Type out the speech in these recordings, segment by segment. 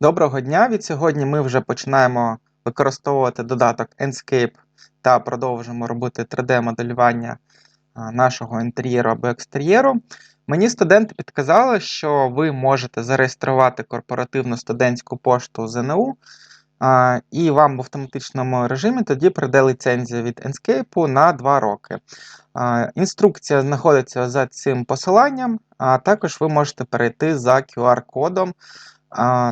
Доброго дня! Від сьогодні ми вже починаємо використовувати додаток Enscape та продовжимо робити 3D-моделювання нашого інтер'єру або екстер'єру. Мені студенти підказали, що ви можете зареєструвати корпоративну студентську пошту ЗНУ, і вам в автоматичному режимі тоді прийде ліцензія від Enscape на 2 роки. Інструкція знаходиться за цим посиланням, а також ви можете перейти за QR-кодом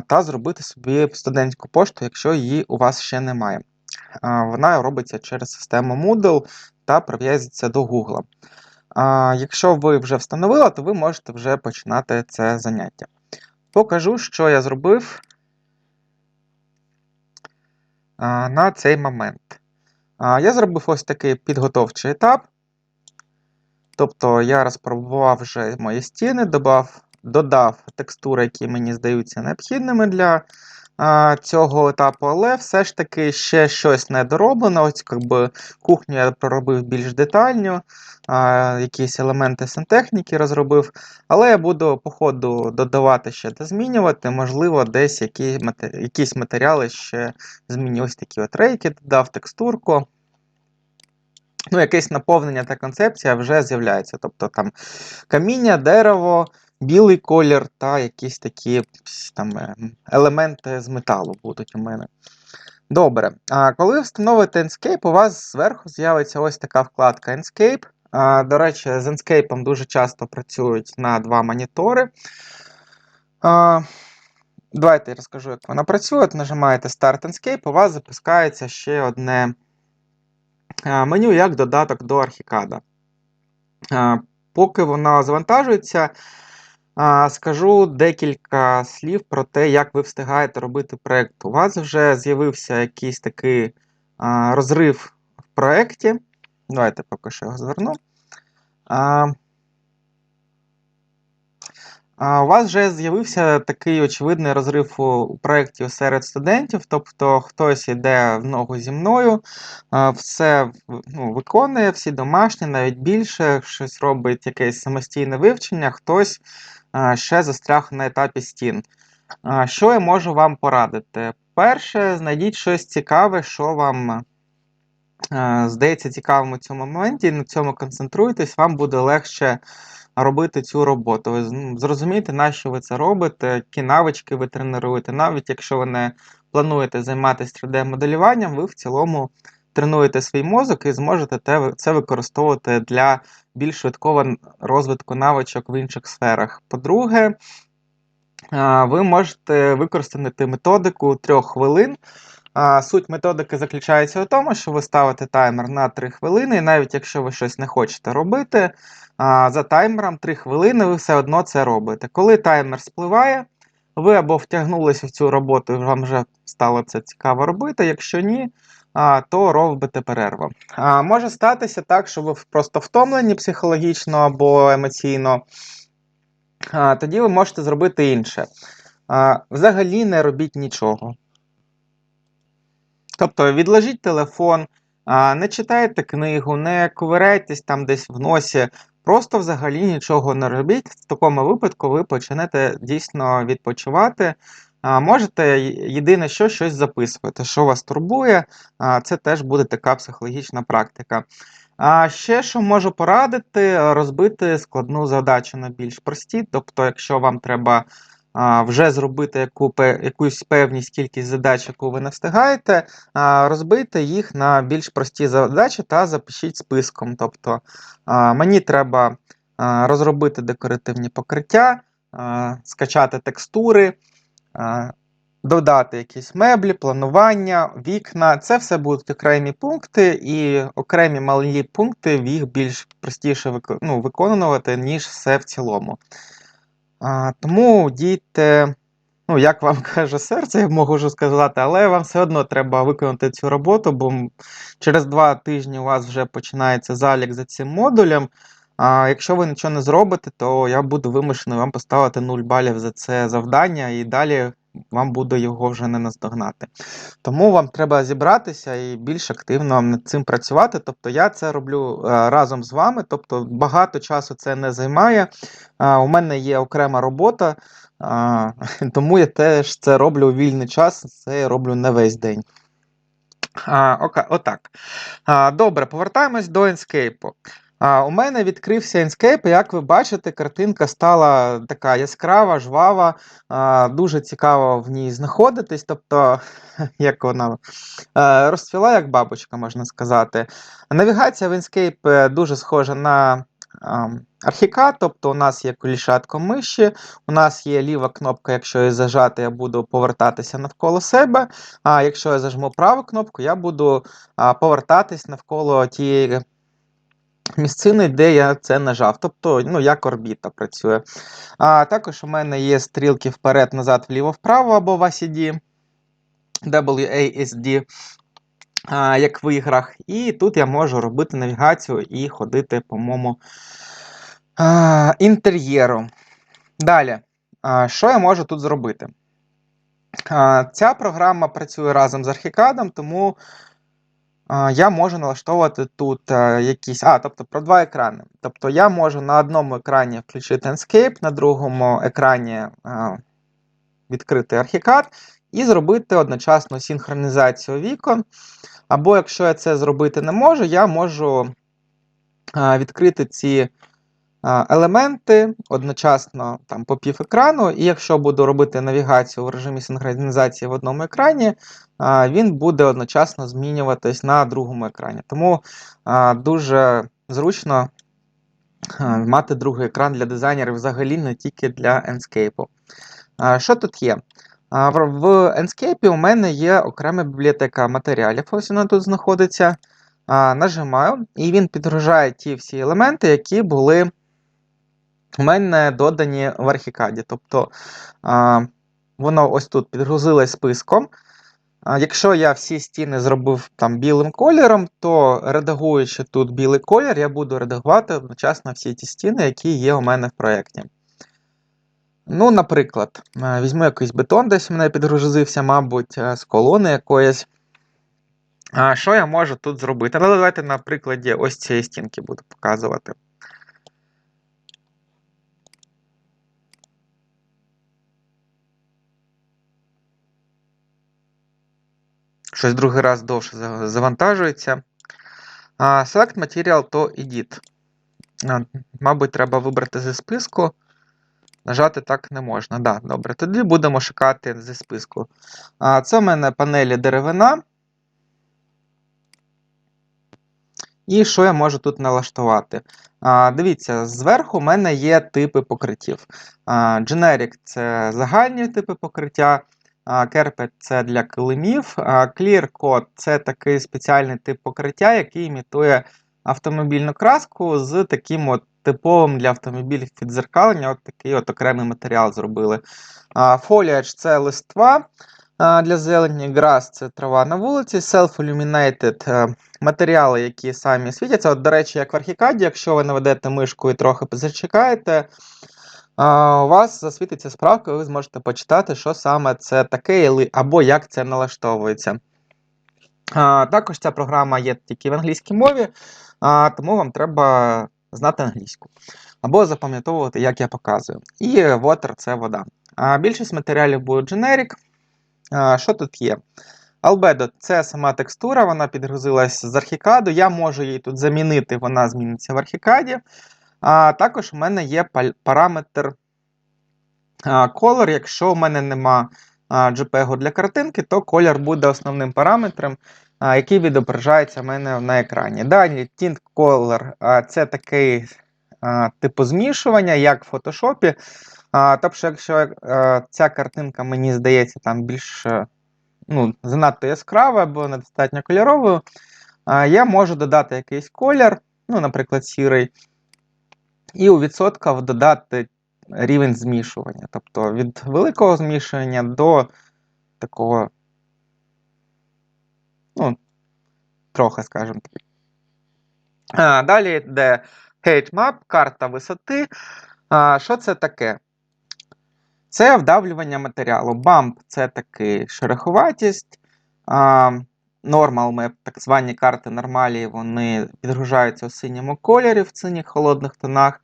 та зробити собі студентську пошту, якщо її у вас ще немає. Вона робиться через систему Moodle та прив'язується до Google. Якщо ви вже встановили, то ви можете вже починати це заняття. Покажу, що я зробив на цей момент. Я зробив ось такий підготовчий етап. Тобто я розпробував вже мої стіни, додав додав текстури, які мені здаються необхідними для а, цього етапу, але все ж таки ще щось не дороблено. Ось якби, кухню я проробив більш детально, а, якісь елементи сантехніки розробив. Але я буду по ходу додавати ще та змінювати, можливо, десь які, якісь матеріали ще зміню. Ось такі от рейки, додав текстурку. Ну, якесь наповнення та концепція вже з'являється. Тобто там каміння, дерево, білий колір та якісь такі там е, елементи з металу будуть у мене. Добре. А коли встановите Enscape, у вас зверху з'явиться ось така вкладка Enscape. А, До речі, з Enscape дуже часто працюють на два монітори. А, Давайте я розкажу, як вона працює. Нажимаєте Start Enscape, у вас запускається ще одне меню як додаток до Archicad. Поки вона завантажується, скажу декілька слів про те, як ви встигаєте робити проєкт. У вас вже з'явився якийсь такий розрив в проєкті. Давайте поки що його зверну. У вас вже з'явився такий очевидний розрив у проєкті серед студентів, тобто хтось йде в ногу зі мною, все ну, виконує, всі домашні, навіть більше, щось робить якесь самостійне вивчення, хтось ще застряг на етапі стін. Що я можу вам порадити? Перше, знайдіть щось цікаве, що вам здається цікавим у цьому моменті, на цьому концентруйтесь, вам буде легше робити цю роботу. Ви зрозумієте, на що ви це робите, які навички ви тренуєте. Навіть якщо ви не плануєте займатися 3D-моделюванням, ви в цілому тренуєте свій мозок і зможете це використовувати для більш швидкого розвитку навичок в інших сферах. По-друге, ви можете використати методику трьох хвилин. Суть методики заключається у тому, що ви ставите таймер на 3 хвилини, і навіть якщо ви щось не хочете робити, за таймером 3 хвилини ви все одно це робите. Коли таймер спливає, ви або втягнулися в цю роботу, і вам вже стало це цікаво робити. Якщо ні, то робите перерву. Може статися так, що ви просто втомлені психологічно або емоційно. Тоді ви можете зробити інше. Взагалі не робіть нічого. Тобто відложіть телефон, не читайте книгу, не ковиряйтесь там десь в носі, просто взагалі нічого не робіть. В такому випадку ви почнете дійсно відпочивати. Можете єдине, що щось записувати, що вас турбує, це теж буде така психологічна практика. А ще що можу порадити, розбити складну задачу на більш прості. Тобто, якщо вам треба вже зробити яку, якусь певність кількість задач, яку ви не встигаєте, розбийте їх на більш прості задачі та запишіть списком. Тобто мені треба розробити декоративні покриття, скачати текстури. Додати якісь меблі, планування, вікна. Це все будуть окремі пункти, і окремі малі пункти їх більш простіше ну, виконувати, ніж все в цілому. А, Тому дійте, ну, як вам каже серце, я можу сказати, але вам все одно треба виконати цю роботу, бо через два тижні у вас вже починається залік за цим модулем. А якщо ви нічого не зробите, то я буду вимушений вам поставити 0 балів за це завдання, і далі вам буде його вже не наздогнати. Тому вам треба зібратися і більш активно над цим працювати. Тобто я це роблю е, разом з вами, тобто багато часу це не займає. Е, у мене є окрема робота, е, тому я теж це роблю у вільний час, це я роблю не весь день. А, ока, Отак. А, Добре, повертаємось до Enscape. А, У мене відкрився Enscape, як ви бачите, картинка стала така яскрава, жвава, а, дуже цікаво в ній знаходитись. Тобто, як вона а, розцвіла, як бабочка, можна сказати. Навігація в Enscape дуже схожа на архікад, тобто у нас є колішатко миші, у нас є ліва кнопка, якщо її зажати, я буду повертатися навколо себе. А якщо я зажму праву кнопку, я буду повертатись навколо тієї місцини, де я це нажав. Тобто, ну, як орбіта працює. А Також у мене є стрілки вперед, назад, вліво-вправо або в ACD, WASD. Як в іграх, і тут я можу робити навігацію і ходити по моєму інтер'єру. Далі, що я можу тут зробити? Ця програма працює разом з архікадом, тому я можу налаштовувати тут е, якісь. А, тобто про два екрани. Тобто я можу на одному екрані включити Enscape, на другому екрані відкрити архікад і зробити одночасно синхронізацію вікон. Або якщо я це зробити не можу, я можу відкрити ці елементи одночасно там, по пів екрану, і якщо буду робити навігацію в режимі синхронізації в одному екрані, він буде одночасно змінюватись на другому екрані. Тому дуже зручно мати другий екран для дизайнерів взагалі не тільки для Enscape. Що тут є? В Enscape у мене є окрема бібліотека матеріалів, ось вона тут знаходиться. Нажимаю, і він підгружає ті всі елементи, які були у мене додані в архікаді. Тобто воно ось тут підгрузилось списком. Якщо я всі стіни зробив там білим кольором, то редагуючи тут білий колір, я буду редагувати одночасно всі ті стіни, які є у мене в проєкті. Ну, наприклад, візьму якийсь бетон, десь у мене підгрузився, мабуть, з колони якоїсь. А Що я можу тут зробити? Але давайте на прикладі ось цієї стінки буду показувати. Щось другий раз довше завантажується. Select Material to Edit. Мабуть, треба вибрати зі списку. Нажати так не можна. Да, Добре, тоді будемо шукати зі списку. Це в мене панелі деревина. І що я можу тут налаштувати? Дивіться, зверху в мене є типи покриттів. Generic це загальні типи покриття. Carpet це для килимів. Code це такий спеціальний тип покриття, який імітує автомобільну краску з таким от типовим для автомобілів підзеркалення. От такий от окремий матеріал зробили. Foliage це листва для зелені, grass це трава на вулиці, self-illuminated е, матеріали, які самі світяться. От, До речі, як в архікаді, якщо ви наведете мишку і трохи зачекаєте, у вас засвітиться справка, ви зможете почитати, що саме це таке, або як це налаштовується. Також ця програма є тільки в англійській мові, тому вам треба знати англійську. Або запам'ятовувати, як я показую. І water це вода. Більшість матеріалів буде generic. Що тут є? Albedo це сама текстура, вона підгрузилась з архікаду. Я можу її тут замінити, вона зміниться в архікаді. А Також у мене є параметр color. Якщо у мене нема JPEG для картинки, то колір буде основним параметром, який відображається в мене на екрані. Далі Tint Color це такий типу змішування, як в фотошопі. Тобто, якщо ця картинка, мені здається, там більш ну, занадто яскрава або недостатньо кольоровою, я можу додати якийсь колір, ну, наприклад, сірий, і у відсотках додати рівень змішування. Тобто від великого змішування до такого, ну, трохи, скажімо так. Далі йде Height Map, карта висоти. А, Що це таке? це вдавлювання матеріалу. Bump це таки шероховатість. А, Map, так звані карти нормалі, вони підгружаються у синьому кольорі, в синіх холодних тонах.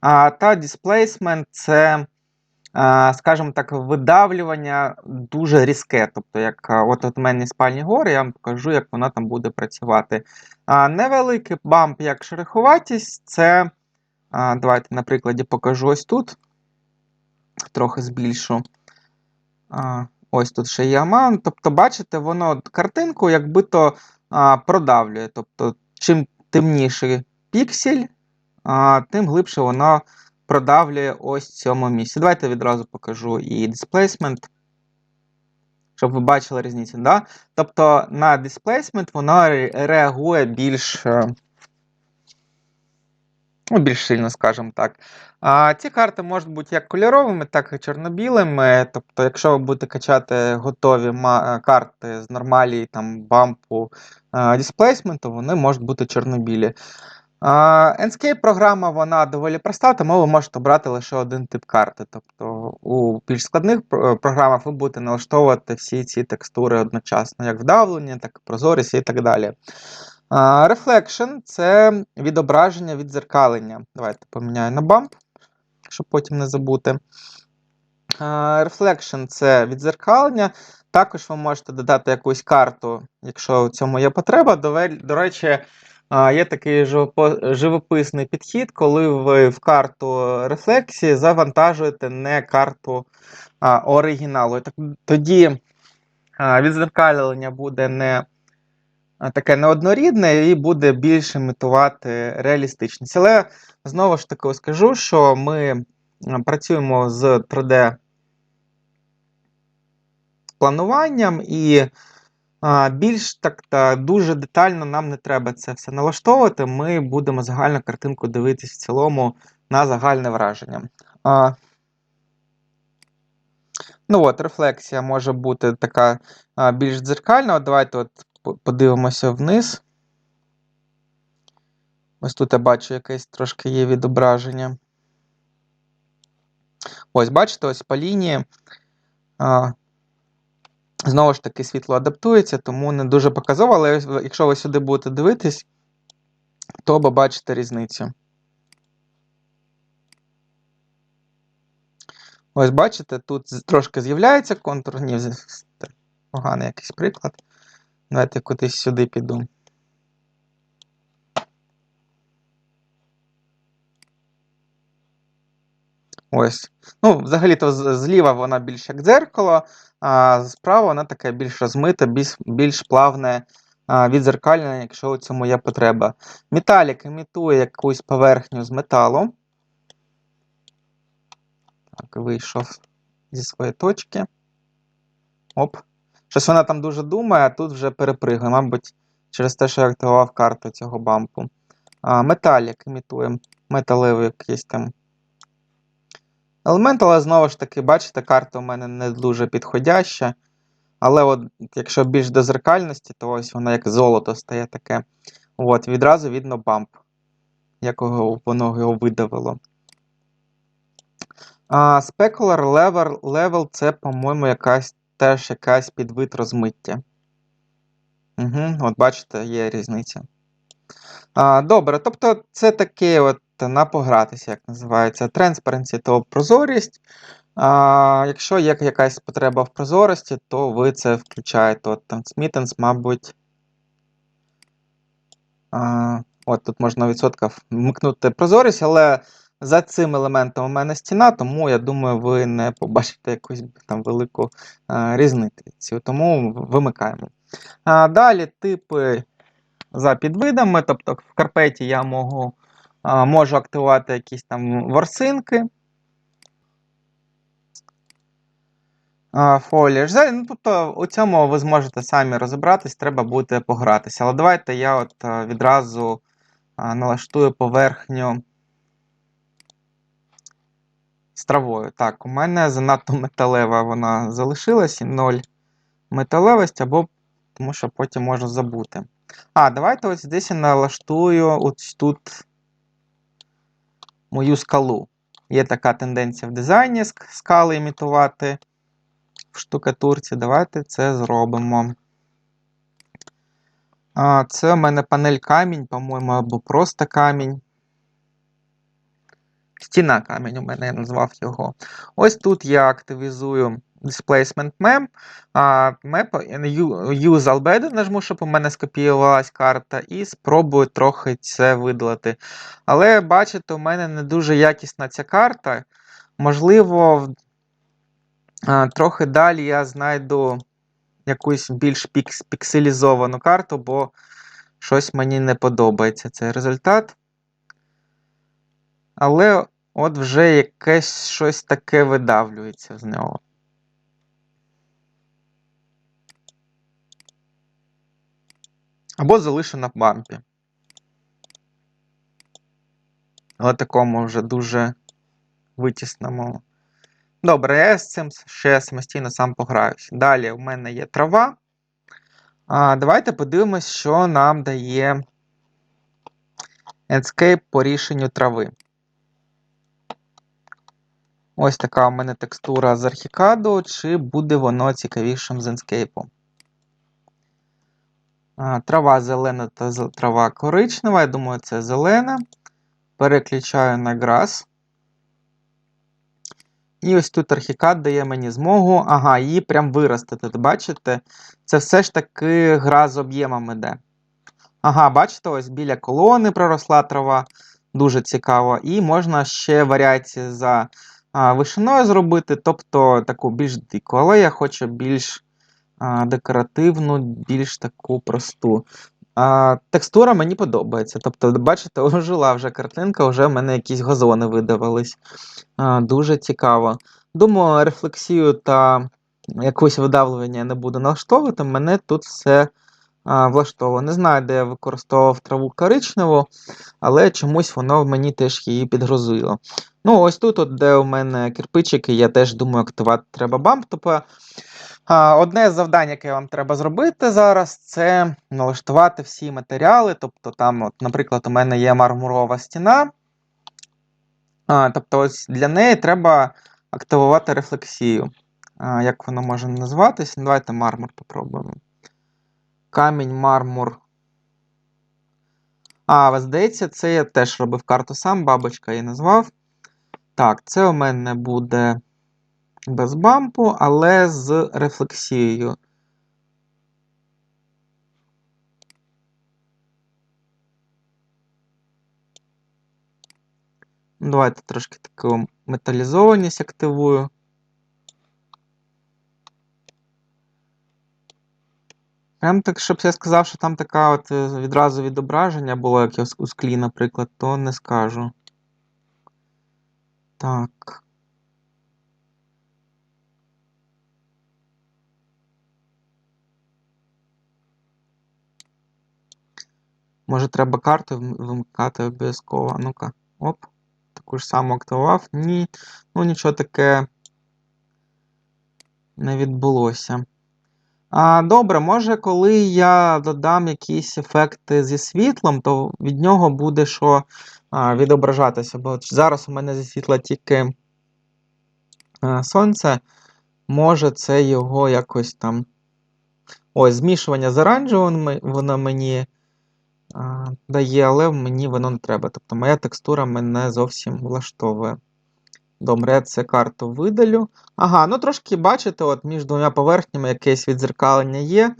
А, Та Displacement це, скажімо так, видавлювання дуже різке. Тобто, як от от мене спальні гори, я вам покажу, як вона там буде працювати. А, Невеликий бамп, як шероховатість, це. Давайте на прикладі покажу ось тут. Трохи збільшу. Ось тут ще є amount. Тобто, бачите, воно картинку якби то а, продавлює. Тобто, чим темніший піксель, а, тим глибше воно продавлює ось в цьому місці. Давайте відразу покажу і displacement, щоб ви бачили різницю. Да? Тобто на displacement воно реагує більш. Е, Ну, більш сильно, скажімо так. А ці карти можуть бути як кольоровими, так і чорно-білими. Тобто, якщо ви будете качати готові ма- карти з нормалі, там, бампу, дисплейсменту, вони можуть бути чорно-білі. Enscape програма вона доволі проста, тому ви можете обрати лише один тип карти. Тобто у більш складних програмах ви будете налаштовувати всі ці текстури одночасно, як вдавлення, так і прозорість і так далі. Reflection це відображення відзеркалення. Давайте поміняю на бамп, щоб потім не забути. Reflection це відзеркалення. Також ви можете додати якусь карту, якщо в цьому є потреба. До, речі, є такий живописний підхід, коли ви в карту рефлексії завантажуєте не карту оригіналу. Тоді відзеркалення буде не таке неоднорідне і буде більш імітувати реалістичність. Але знову ж таки скажу, що ми працюємо з 3D плануванням і більш так та дуже детально нам не треба це все налаштовувати. Ми будемо загальну картинку дивитись в цілому на загальне враження. Ну от, рефлексія може бути така більш дзеркальна. От давайте от подивимося вниз. Ось тут я бачу якесь трошки є відображення. Ось, бачите, ось по лінії. А, знову ж таки, світло адаптується, тому не дуже показово, але якщо ви сюди будете дивитись, то побачите різницю. Ось бачите, тут трошки з'являється контур. Ні, поганий якийсь приклад. Давайте кудись сюди піду. Ось. Ну, взагалі-то зліва вона більш як дзеркало, а справа вона таке більш розмита, більш, більш плавне а, відзеркалення, якщо у цьому є потреба. Металік імітує якусь поверхню з металу. Так, вийшов зі своєї точки. Оп. Щось вона там дуже думає, а тут вже перепригує, мабуть, через те, що я активував карту цього бампу. А, Металік імітує металевий якийсь там елемент, але знову ж таки, бачите, карта у мене не дуже підходяща. Але от, якщо більш до зеркальності, то ось воно як золото стає таке. От, відразу видно бамп, якого воно його видавило. А, Specular level, level це, по-моєму, якась теж якась підвид розмиття. Угу, от бачите, є різниця. А, добре, тобто це таке от на погратися, як називається. Transparency то прозорість. А, якщо є якась потреба в прозорості, то ви це включаєте. От там мабуть. А, от тут можна відсотка вмикнути прозорість, але за цим елементом у мене стіна, тому я думаю, ви не побачите якусь там велику а, різницю. Тому вимикаємо. А, далі типи за підвидами, тобто в карпеті я можу, а, можу активувати якісь там ворсинки. Фоліж. Ну, тобто у цьому ви зможете самі розібратись, треба буде погратися. Але давайте я от відразу налаштую поверхню з травою. Так, у мене занадто металева вона залишилась і 0 металевості, або тому що потім можу забути. А, давайте ось здесь я налаштую ось тут мою скалу. Є така тенденція в дизайні скали імітувати в штукатурці. Давайте це зробимо. А, Це у мене панель камінь, по-моєму, або просто камінь. Стіна камінь у мене я назвав його. Ось тут я активізую Displacement Map. А, Map Use Albedo нажму, щоб у мене скопіювалась карта, і спробую трохи це видалити. Але бачите, у мене не дуже якісна ця карта. Можливо, а, трохи далі я знайду якусь більш пікс- пікселізовану карту, бо щось мені не подобається цей результат. Але от вже якесь щось таке видавлюється з нього. Або залишу на бампі. Але такому вже дуже витісному. Добре, я з цим ще самостійно сам пограюсь. Далі у мене є трава. А, Давайте подивимось, що нам дає Enscape по рішенню трави. Ось така у мене текстура з архікаду, чи буде воно цікавішим з Enscape. Трава зелена та трава коричнева. Я думаю, це зелена. Переключаю на Grass. І ось тут архікад дає мені змогу. Ага, її прям виростити. Бачите? Це все ж таки гра з об'ємом іде. Ага, бачите, ось біля колони проросла трава. Дуже цікаво. І можна ще варіації за вишиною зробити, тобто таку більш дику. Але я хочу більш а, декоративну, більш таку просту. А, Текстура мені подобається. Тобто, бачите, ожила вже картинка, вже в мене якісь газони видавались. А, Дуже цікаво. Думаю, рефлексію та якусь видавлення я не буду налаштовувати. Мене тут все а. Не знаю, де я використовував траву коричневу, але чомусь воно мені теж її підгрузило. Ну, ось тут, от, де у мене кирпичики, я теж думаю, активувати треба бамп. Тобто, Одне з завдань, яке вам треба зробити зараз, це налаштувати всі матеріали. Тобто, там, от, наприклад, у мене є мармурова стіна. А, Тобто, ось для неї треба активувати рефлексію. А, Як воно може називатись? Ну, Давайте мармур попробуємо. Камінь, мармур. А, здається, це я теж робив карту сам, бабочка її назвав. Так, це у мене буде без бампу, але з рефлексією. Давайте трошки таку металізованість активую. Прям так, щоб я сказав, що там така от е, відразу відображення було, як я у склі, наприклад, то не скажу. Так. Може, треба карту вимикати обов'язково. Ну-ка. Оп. Таку ж саму активував. Ні. Ну, нічого таке не відбулося. А, добре, може, коли я додам якісь ефекти зі світлом, то від нього буде що а, відображатися. Бо зараз у мене зі світла тільки а, сонце. Може, це його якось там. Ось, змішування з оранжевим воно мені а, дає, але мені воно не треба. Тобто моя текстура мене зовсім влаштовує. Добре, це карту видалю. Ага, ну трошки бачите, от між двома поверхнями якесь відзеркалення є,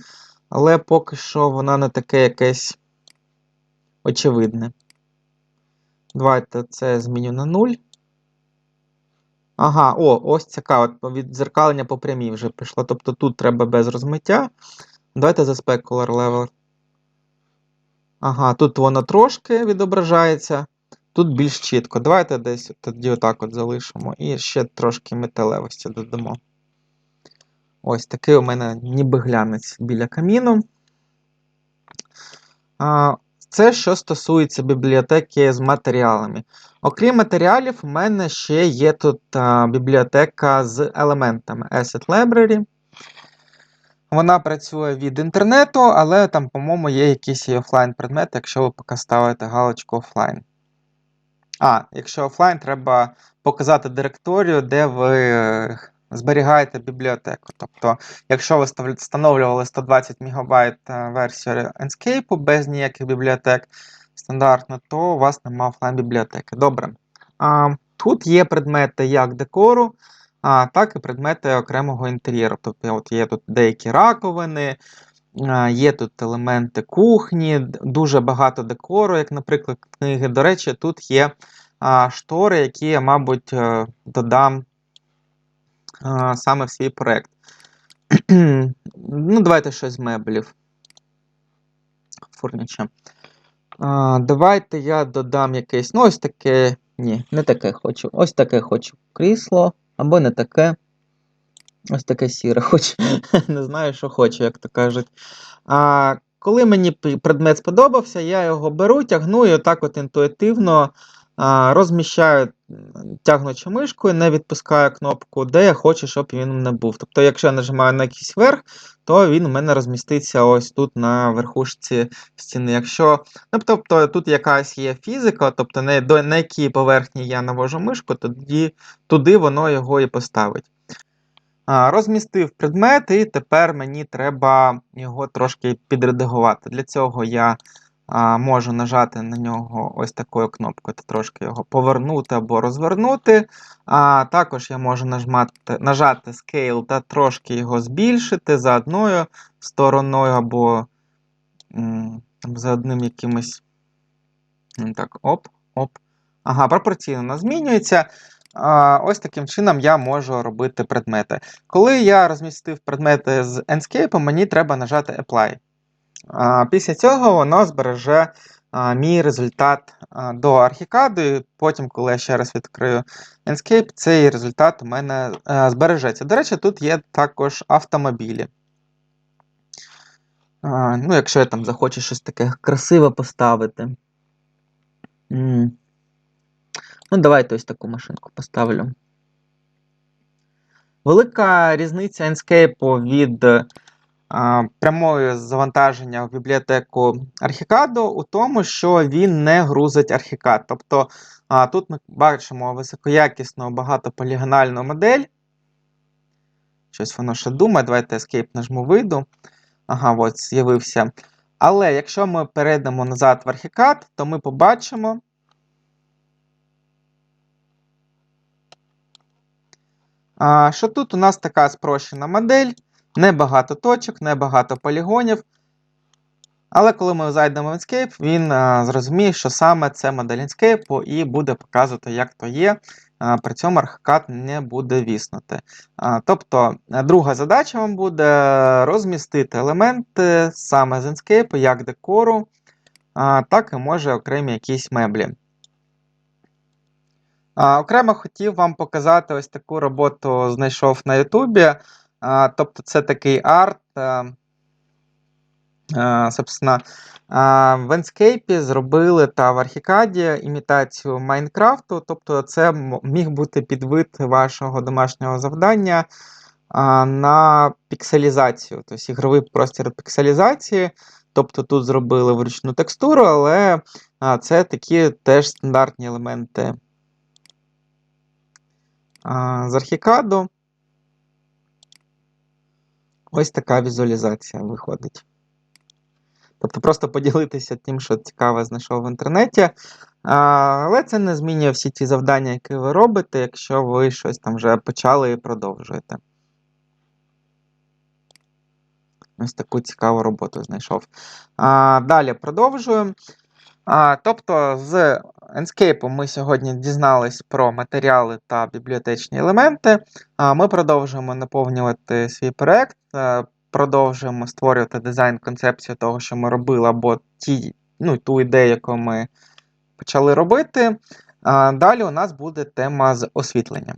але поки що воно не таке якесь очевидне. Давайте це зміню на 0. Ага, о, ось цяка от відзеркалення по прямій вже пішло. Тобто тут треба без розмиття. Давайте за Specular Level. Ага, тут воно трошки відображається. Тут більш чітко. Давайте десь тоді отак от залишимо. І ще трошки металевості додамо. Ось такий у мене ніби глянець біля каміну. Це що стосується бібліотеки з матеріалами. Окрім матеріалів, у мене ще є тут бібліотека з елементами Asset Library. Вона працює від інтернету, але там, по-моєму, є якісь і офлайн предмети, якщо ви поки ставите галочку офлайн. А, якщо офлайн, треба показати директорію, де ви е, зберігаєте бібліотеку. Тобто, якщо ви встановлювали 120 МБ версію Enscape без ніяких бібліотек стандартно, то у вас немає офлайн бібліотеки. Добре. А, тут є предмети як декору, а, так і предмети окремого інтер'єру. Тобто, от є тут деякі раковини, Є тут елементи кухні, дуже багато декору, як, наприклад, книги. До речі, тут є штори, які я, мабуть, е, додам саме в свій проєкт. ну, давайте щось з меблів. Фурніче. А, давайте я додам якесь. Ну, ось таке. Ні, не таке хочу. Ось таке хочу. Крісло. Або не таке. Ось таке сіре хочу. Не знаю, що хочу, як то кажуть. А, коли мені предмет сподобався, я його беру, тягну і отак от інтуїтивно а, розміщаю м, тягнучи мишкою, не відпускаю кнопку, де я хочу, щоб він мене був. Тобто, якщо я нажимаю на якийсь верх, то він у мене розміститься ось тут на верхушці стіни. Якщо, ну, тобто тут якась є фізика, тобто на, на якій поверхні я навожу мишку, тоді туди воно його і поставить. Розмістив предмет, і тепер мені треба його трошки підредагувати. Для цього я можу нажати на нього ось такою кнопкою, та трошки його повернути або розвернути. А також я можу нажмати, нажати Scale та трошки його збільшити за одною стороною, або за одним якимось. Так, оп, оп. Ага, пропорційно вона змінюється. Ось таким чином я можу робити предмети. Коли я розмістив предмети з Enscape, мені треба нажати Apply. Після цього воно збереже мій результат до архікаду, потім, коли я ще раз відкрию Enscape, цей результат у мене збережеться. До речі, тут є також автомобілі. Ну, якщо я там захочу щось таке красиве поставити. Ну, давайте ось таку машинку поставлю. Велика різниця Enscape від а, прямої завантаження в бібліотеку Archicad у тому, що він не грузить Archicad. Тобто а, тут ми бачимо високоякісну багатополігональну модель. Щось воно ще думає. Давайте Escape нажму вийду. Ага, от з'явився. Але якщо ми перейдемо назад в Archicad, то ми побачимо. А, що тут у нас така спрощена модель, небагато точок, небагато полігонів. Але коли ми зайдемо в Inkscape, він а, зрозуміє, що саме це модель Inkscape і буде показувати, як то є. А, при цьому архикад не буде віснути. А, тобто, е, друга задача вам буде розмістити елементи саме з Inkscape, як декору, а, так і може окремі якісь меблі. Окремо хотів вам показати ось таку роботу, знайшов на Ютубі. Тобто, це такий арт. а, а, Собственно, в Enscape зробили та в Архікаді імітацію Майнкрафту. Тобто, це міг бути підвид вашого домашнього завдання на пікселізацію, тобто ігровий простір пікселізації. Тобто тут зробили вручну текстуру, але це такі теж стандартні елементи з архікаду. Ось така візуалізація виходить. Тобто просто поділитися тим, що цікаве знайшов в інтернеті. Але це не змінює всі ті завдання, які ви робите, якщо ви щось там вже почали і продовжуєте. Ось таку цікаву роботу знайшов. А, далі продовжуємо. А, тобто з Enscape ми сьогодні дізнались про матеріали та бібліотечні елементи. А, ми продовжуємо наповнювати свій проект, е, продовжуємо створювати дизайн-концепцію того, що ми робили, або ті, ну, ту ідею, яку ми почали робити. А, далі у нас буде тема з освітленням.